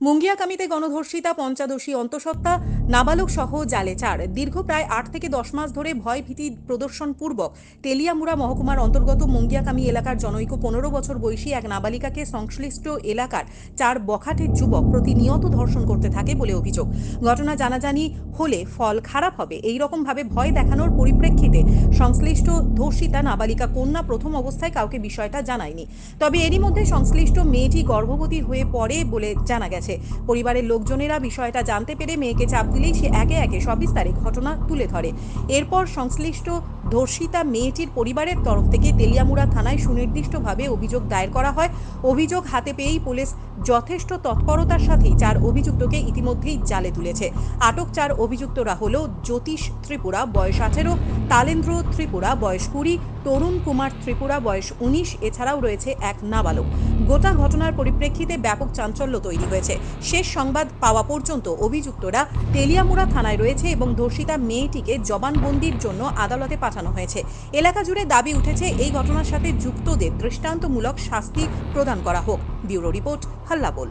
মুঙ্গিয়াকামিতে গণধর্ষিতা, পঞ্চাদশী, অন্তঃসত্ত্বা নাবালক সহ জালে চার। দীর্ঘ প্রায় আট থেকে দশ মাস ধরে ভয় ভীতি প্রদর্শন পূর্বক তেলিয়ামুড়া মহকুমার অন্তর্গত মুঙ্গিয়াকামি এলাকার জনৈক পনেরো বছর বয়সী এক নাবালিকাকে সংশ্লিষ্ট এলাকার চার বখাটের যুবক প্রতিনিয়ত ধর্ষণ করতে থাকে বলে অভিযোগ। ঘটনা জানাজানি হলে ফল খারাপ হবে। এই রকম ভাবে ভয় দেখানোর পরিপ্রেক্ষিতে সংশ্লিষ্ট ধর্ষিতা নাবালিকা কন্যা প্রথম অবস্থায় কাউকে বিষয়টা জানায়নি। তবে এরই মধ্যে সংশ্লিষ্ট মেয়েটি গর্ভবতী হয়ে পড়ে বলে জানা গেছে। পরিবারের লোকজনেরা বিষয়টা জানতে পেরে মেয়েকে চাপ দিলেই সে একে একে সবিস্তারে ঘটনা তুলে ধরে। এরপর সংশ্লিষ্ট ধর্ষিতা মেয়েটির পরিবারের তরফ থেকে তেলিয়ামুড়া থানায় সুনির্দিষ্টভাবে অভিযোগ দায়ের করা হয়। অভিযোগ হাতে পেয়েই পুলিশ যথেষ্ট তৎপরতার সাথেই চার অভিযুক্তকে ইতিমধ্যেই জালে তুলেছে। আটক চার অভিযুক্তরা হল জ্যোতিষ ত্রিপুরা, বয়স আঠেরো, তালেন্দ্র ত্রিপুরা, বয়স কুড়ি, তরুণ কুমার ত্রিপুরা, বয়স উনিশ, এছাড়াও রয়েছে এক নাবালক। গোটা ঘটনার পরিপ্রেক্ষিতে ব্যাপক চাঞ্চল্য তৈরি হয়েছে। শেষ সংবাদ পাওয়া পর্যন্ত অভিযুক্তরা তেলিয়ামুড়া থানায় রয়েছে এবং ধর্ষিতা মেয়েটিকে জবানবন্দির জন্য আদালতে পাঠানো হয়েছে। এলাকা জুড়ে দাবি উঠেছে, এই ঘটনার সাথে যুক্তদের দৃষ্টান্তমূলক শাস্তি প্রদান করা হোক। Bureau report Hallabol.